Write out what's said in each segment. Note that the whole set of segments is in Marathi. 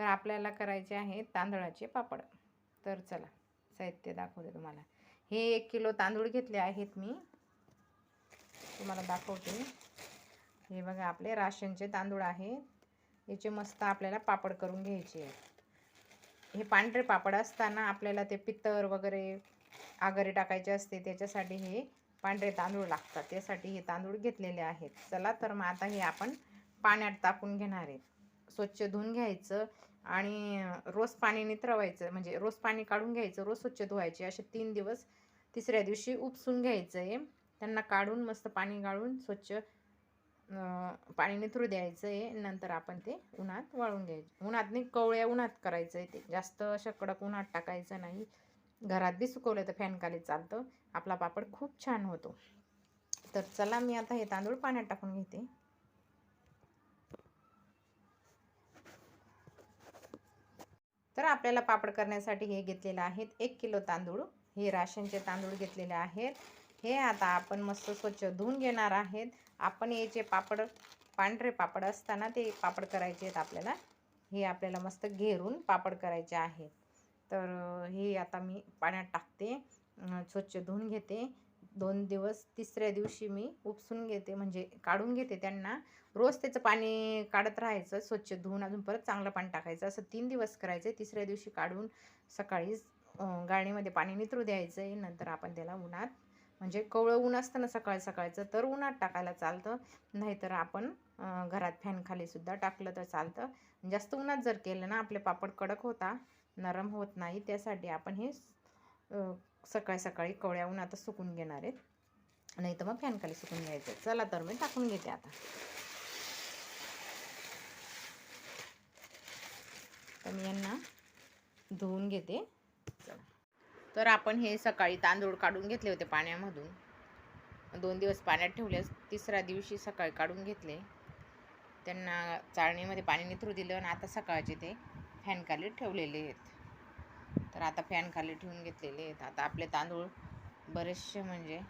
तर आपल्याला करायचे आहे तांदळाचे पापड. तर चला साहित्य दाखवते तुम्हाला. हे एक किलो तांदूळ घेतले आहेत मी. तुम्हाला दाखवते. हे बघा आपले राशनचे तांदूळ आहेत. याचे मस्त आपल्याला पापड करून घ्यायचे आहेत. हे पांढरे पापड असताना आपल्याला ते पित्तर वगैरे आगरे टाकायचे असते त्याच्यासाठी हे पांढरे तांदूळ लागतात. त्यासाठी हे तांदूळ घेतलेले आहेत. चला तर मग आता हे आपण पाण्यात टाकून घेणार आहेत. स्वच्छ धुवून घ्यायचं. आणि रोज पाणी निथरवायचं म्हणजे रोज पाणी काढून घ्यायचं रोज स्वच्छ धुवायचे. असे तीन दिवस तिसऱ्या दिवशी उपसून घ्यायचं. आहे त्यांना काढून मस्त पाणी गाळून स्वच्छ पाणी निथरू द्यायचं. आहे नंतर आपण ते उन्हात वाळून घ्यायचं. उन्हात नाही कवळ्या उन्हात करायचं आहे ते. जास्त अशा कडक उन्हात टाकायचं नाही. घरात बी सुकवलं तर फॅनखाली चालतं. आपला पापड खूप छान होतो. तर चला मी आता हे तांदूळ पाण्यात टाकून घेते. तर आपल्याला पापड करण्यासाठी हे घेतलेलं आहेत. एक किलो तांदूळ. हे राशनचे तांदूळ घेतलेले आहेत. हे आता आपण मस्त स्वच्छ धुवून घेणार आहेत. आपण याचे पापड पांढरे पापड असताना ते पापड करायचे आहेत आपल्याला. हे आपल्याला मस्त घेरून पापड करायचे आहेत. तर हे आता मी पाण्यात टाकते. स्वच्छ धुवून घेते. दोन दिवस तिसऱ्या दिवशी मी उपसून घेते म्हणजे काढून घेते त्यांना. रोज त्याचं पाणी काढत राहायचं स्वच्छ धुवून अजून परत चांगलं पाणी टाकायचं. असं तीन दिवस करायचं. तिसऱ्या दिवशी काढून सकाळी गाळणीमध्ये पाणी नितरू द्यायचं. आहे नंतर आपण त्याला उन्हात म्हणजे कवळं ऊन असतं ना सकाळ सकाळचं तर उन्हात टाकायला चालतं. नाहीतर आपण घरात फॅनखालीसुद्धा टाकलं तर चालतं. जास्त उन्हात जर केलं ना आपले पापड कडक होता नरम होत नाही. त्यासाठी आपण हे सकाळी सकाळी कवळ्याहून आता सुकून घेणार आहेत. नाही तर मग फॅनखाली सुकून घ्यायचं. चला तर मी टाकून घेते आता. तर मी यांना धुवून घेते. चला. तर आपण हे सकाळी तांदूळ काढून घेतले होते पाण्यामधून. दोन दिवस पाण्यात ठेवले तिसऱ्या दिवशी सकाळी काढून घेतले. त्यांना चाळणीमध्ये पाणी निथरू दिलं आणि आता सकाळचे ते फॅनखाली ठेवलेले आहेत. तर आता फॅन खाली ठेवून घेतलेले आहेत. आता आपले तांदूळ बरेचसे म्हणजे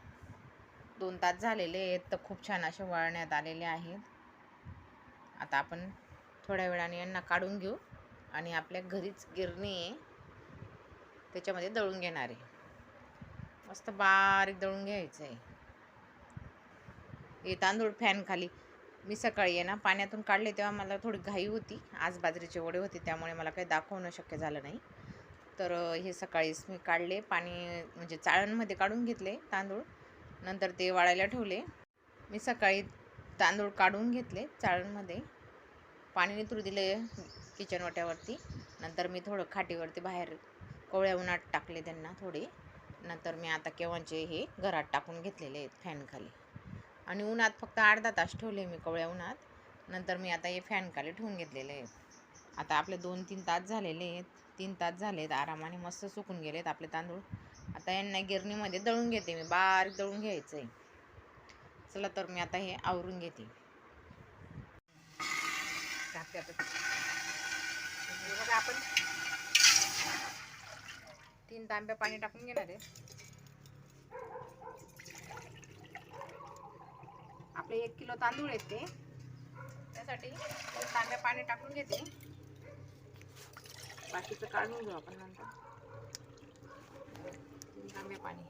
दोन तास झालेले आहेत तर खूप छान असे वळण्यात आलेले आहेत. आता आपण थोड्या वेळाने यांना काढून घेऊ आणि आपल्या घरीच गिरणी आहे त्याच्यामध्ये दळून घेणार आहे. मस्त बारीक दळून घ्यायचं आहे. हे तांदूळ फॅन खाली मी सकाळी आहे ना पाण्यातून काढले तेव्हा मला थोडी घाई होती. आज बाजरीचे वडे होते त्यामुळे मला काही दाखवणं शक्य झालं नाही. तर हे सकाळीच मी काढले. पाणी म्हणजे चाळणमध्ये काढून घेतले तांदूळ. नंतर ते वाळायला ठेवले. मी सकाळी तांदूळ काढून घेतले चाळणमध्ये. पाणी नितरू दिले किचन वाट्यावरती. नंतर मी थोडं खाटीवरती बाहेर कोवळ्या उन्हात टाकले त्यांना थोडे. नंतर मी आता केव्हाचे हे घरात टाकून घेतलेले आहेत फॅनखाली आणि उन्हात फक्त अर्धा तास ठेवले मी कवळ्या उन्हात. नंतर मी आता हे फॅनखाली ठेवून घेतलेले आहेत. आता आपले दोन तीन तास झालेले आहेत. तीन तास झाले आहेत आरामाने मस्त सुकून गेलेत आपले तांदूळ. आता यांना गिरणीमध्ये दळून घेते मी बारीक दळून घ्यायचं आहे चला तर मी आता हे आवरून घेते. आपण. तीन तांब्या पाणी टाकून घेणार आहे. आपले एक किलो तांदूळ येते त्यासाठी तीन तांब्या पाणी टाकून घेते. बाकीचं काढून घेऊ आपण नंतर. तीन पाणी.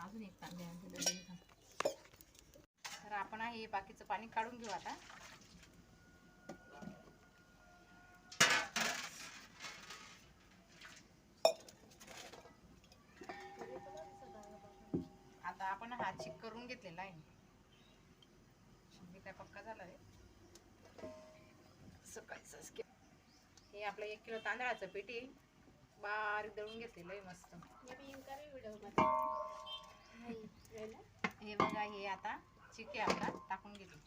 अजून एक तर आपण हे बाकीचं पाणी काढून घेऊ आता. आता आपण हा चिक करून घेतलेला आहे. काय पक्का झाला आहे सकाळीच हे आपलं एक किलो तांदळाचं पेटी बारीक दळून घेतलेलं आहे मस्त. हे बघा हे आता चिके आपला टाकून घेते.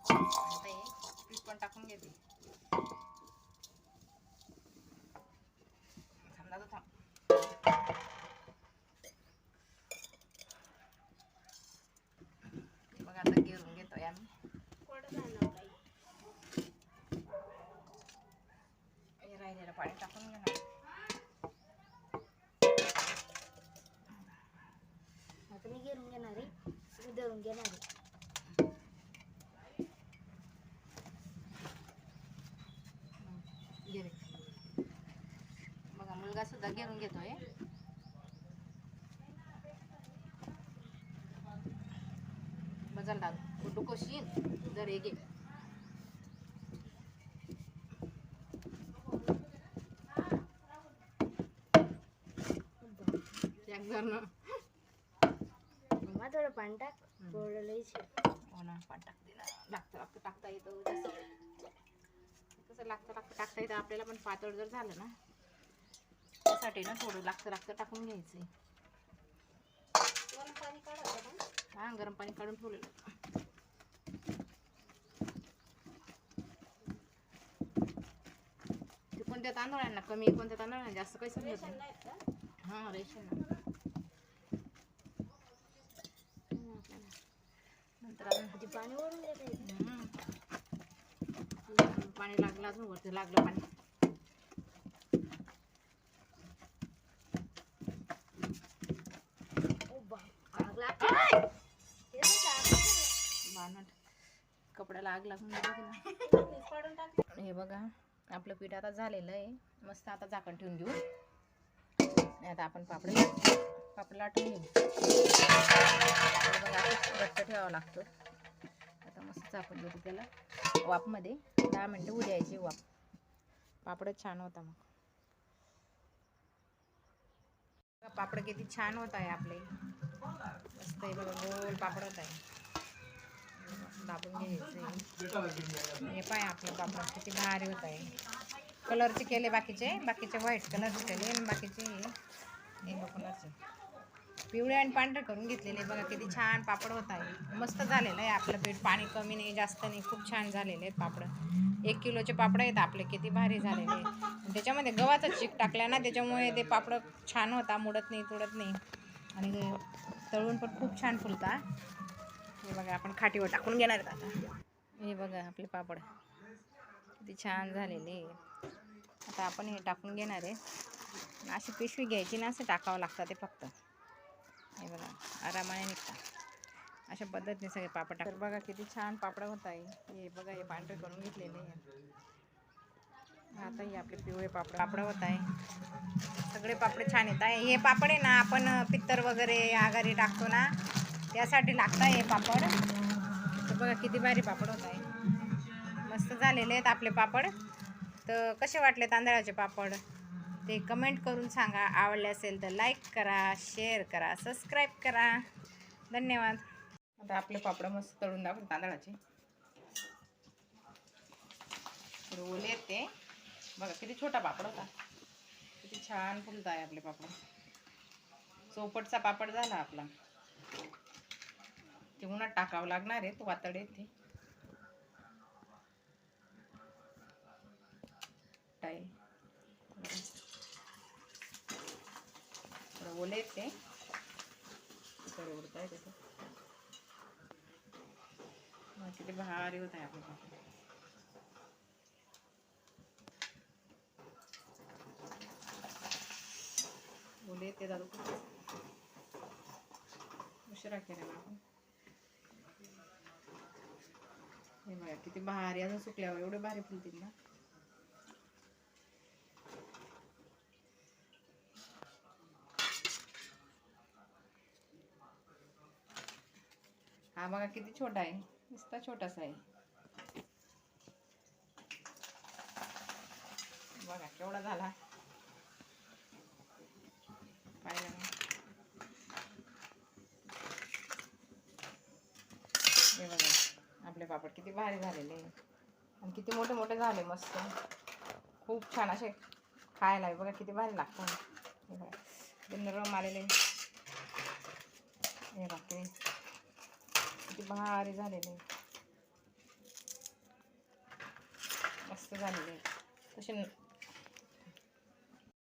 आता हे पीठ पण टाकून घेते समजा तो थांब बघा आता घेरून घेतोय आम्ही हे राहिलेलं पाणी टाकून घेणार आता मी घेऊन घेणार आहे मी धरून घेणार आहे घे रे. बघा मुलगा सुद्धा घेऊन घेतोय. बजाल दादू कुठू कोशीन जर हे घे. एक मग थोडं पाणी टाक. थोडं लईच हो ना पाणी टाकते ना. लागतं लागतं टाकता येतं. कसं लागतं लागतं टाकता येतं आपल्याला पण पातळ जर झालं ना त्यासाठी ना थोडं लागतं लागतं टाकून घ्यायचं. हा गरम पाणी काढून ठेवलेलं. ते कोणत्या तांदळांना कमी कोणत्या तांदळांना जास्त काही समजत नाही. हा रेशन. नंतर पाणी हम्म. पाणी लागलं अजून वरती लागलं पाणी. हे कपड्याला आग लागून हे बघा आपलं पीठ आता झालेलं आहे. मस्त आता झाकण ठेवून घेऊ. आता आपण पापड पापड लाटून घेऊ. बघा घट्ट ठेवावं लागतं. असं मस्त झाकून त्याला. वाफमध्ये दहा मिनटं उद्यायचे वाफ. पापड छान होता मग. पापड किती छान होत आहे आपले. मस्त आहे बघा गोल पापड होत आहे. दाबून घ्यायचं. हे पाय आपलं पापड किती भारी होत आहे. कलरचे केले बाकीचे. बाकीचे व्हाईट कलरचे केले. आणि बाकीचे येलो कलरचे पिवळे आणि पांढरे करून घेतलेले. बघा किती छान पापड होत आहे. मस्त झालेलं आहे आपलं पीठ. पाणी कमी नाही जास्त नाही. खूप छान झालेले आहेत पापड. एक किलोचे पापड आहेत आपले. किती भारी झालेले आहेत. त्याच्यामध्ये गव्हाचा चीक टाकला ना त्याच्यामुळे ते पापड छान होता. मुडत नाही तुडत नाही. आणि तळून पण खूप छान फुलता. हे बघा आपण खाटीवर टाकून घेणार आता. हे बघा आपले पापड. किती छान झालेले आता आपण हे टाकून घेणार आहे. अशी पिशवी घ्यायची ना असं टाकावं लागतं ते फक्त. हे बघा आरामाने निघतात अशा पद्धतीने सगळे पापड टाक तर बघा किती छान पापड होत आहे. हे बघा हे पांढरे करून घेतलेले आहे. आता हे आपले पिवळे पापड. पापड होत आहे. सगळे पापड छान येत आहे हे पापड आहे ना आपण पित्तर वगैरे आघारी टाकतो ना त्यासाठी लागतं हे पापड. तर बघा किती भारी पापड होत आहे. मस्त झालेले आहेत आपले पापड. तर कसे वाटले तांदळाचे पापड? ते कमेंट करून सांगा. आवडले असेल तर लाईक करा शेअर करा सबस्क्राईब करा. धन्यवाद. आता आपले पापड मस्त तळून दाखवून तांदळाचे. थोडे ओले ते बघा किती छोटा पापड होता. किती छान फुलत आहे आपले पापड. चौपटचा पापड झाला आपला. ते उन्हात टाकावं लागणार आहे तो वातड येते ते टाईल थोडं ओले आहेत ते थोडे त्याचं मग किती भारी होत आहे आपलं पापड ओले ते दादू उशिरा केला ना आपण. हे बघा किती भारी अजून सुकल्यावर एवढे भारी फुलतील ना. बघा किती छोटा आहे. नुसता छोटासा आहे. बघा केवढा झाला. पाहिलं हे बघा आपले पापड किती भारी झालेले आणि किती मोठे मोठे झाले मस्त. खूप छान असे खायला आहे बघा किती भारी लागतात. हे बघा नरम आलेले. हे बघा किती भारी झालेले आहे. मस्त झालेले आहे. तसे